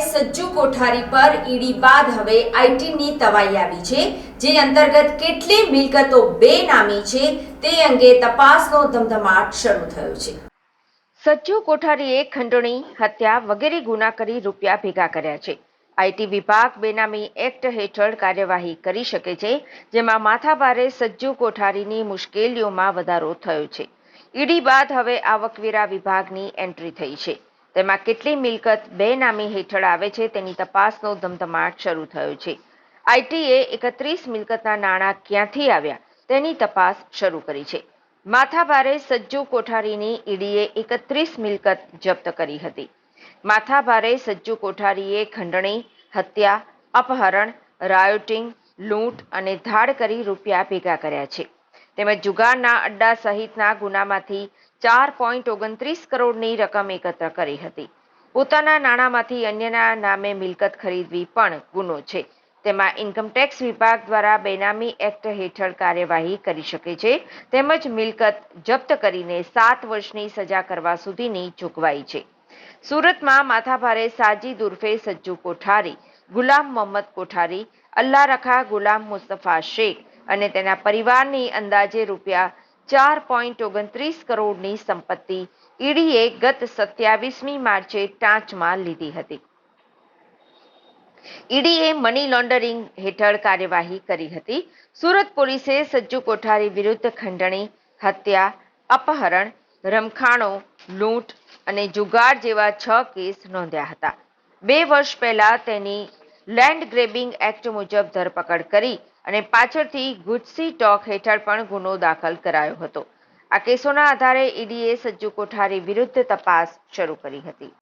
સજ્જુ કોઠારી પર ઈડી બાદ હવે આઈટીની તવાઈ આવી છે, જે અંતર્ગત કેટલી મિલકતો બેનામી છે, તે અંગે તપાસનો ધમધમાટ શરૂ થયો છે. સજ્જુ કોઠારીએ ખંડણી, હત્યા વગેરે ગુના કરી રૂપિયા ભેગા કર્યા છે. આઈટી વિભાગ બેનામી એક્ટ હેઠળ કાર્યવાહી કરી શકે છે, જેમાં માથાભારે સજ્જુ કોઠારીની મુશ્કેલીઓમાં વધારો થયો છે. ઈડી બાદ હવે આવકવેરા વિભાગની એન્ટ્રી થઈ છે. તેમાં કેટલી મિલકત બેનામી હેઠળ આવે છે તેની તપાસનો ધમધમાટ શરૂ થયો છે. આઈટીએ એકત્રીસ મિલકતના નાણાં ક્યાંથી આવ્યા તેની તપાસ શરૂ કરી છે. માથાભારે સજ્જુ કોઠારીની ઈડીએ એકત્રીસ મિલકત જપ્ત કરી હતી. માથાભારે સજ્જુ કોઠારીએ ખંડણી, હત્યા, અપહરણ, રાયોટિંગ, લૂંટ અને ધાડ કરી રૂપિયા ભેગા કર્યા છે. તેમજ જુગારના અડ્ડા સહિતના ગુનામાંથી ચાર પોઈન્ટ ઓગણત્રીસ કરોડની રકમ એકત્ર કરી હતી. પોતાના નાણાંમાંથી અન્યના નામે મિલકત ખરીદવી પણ ગુનો છે. તેમાં ઇન્કમટેક્સ વિભાગ દ્વારા બેનામી એક્ટ હેઠળ કાર્યવાહી કરી શકે છે, તેમજ મિલકત જપ્ત કરીને સાત વર્ષની સજા કરવા સુધીની જોગવાઈ છે. સુરતમાં માથાભારે સાજી ઉર્ફે સજ્જુ કોઠારી, ગુલામ મોહમ્મદ કોઠારી અલ્લા રખા ગુલામ મુસ્તફા શેખ અને તેના પરિવારની અંદાજે રૂપિયા ચાર પોઈન્ટ ઓગણત્રીસ કરોડની સંપત્તિ ઈડીએ ગત સત્યાવીસમી માર્ચે ટાંચમાં લીધી હતી. ઈડીએ મની લોન્ડરિંગ હેઠળ કાર્યવાહી કરી હતી. સુરત પોલીસે સજ્જુ કોઠારી વિરુદ્ધ ખંડણી, હત્યા, અપહરણ, રમખાણો, લૂંટ અને જુગાર જેવા છ કેસ નોંધ્યા હતા. બે વર્ષ પહેલા તેની લેન્ડ ગ્રેબિંગ એક્ટ મુજબ ધરપકડ કરી અને પાછળથી ગુજસી ટોક હેઠળ પણ ગુનો દાખલ કરાયો હતો. આ કેસોના આધારે ઈડીએ સજ્જુ કોઠારી વિરુદ્ધ તપાસ શરૂ કરી હતી.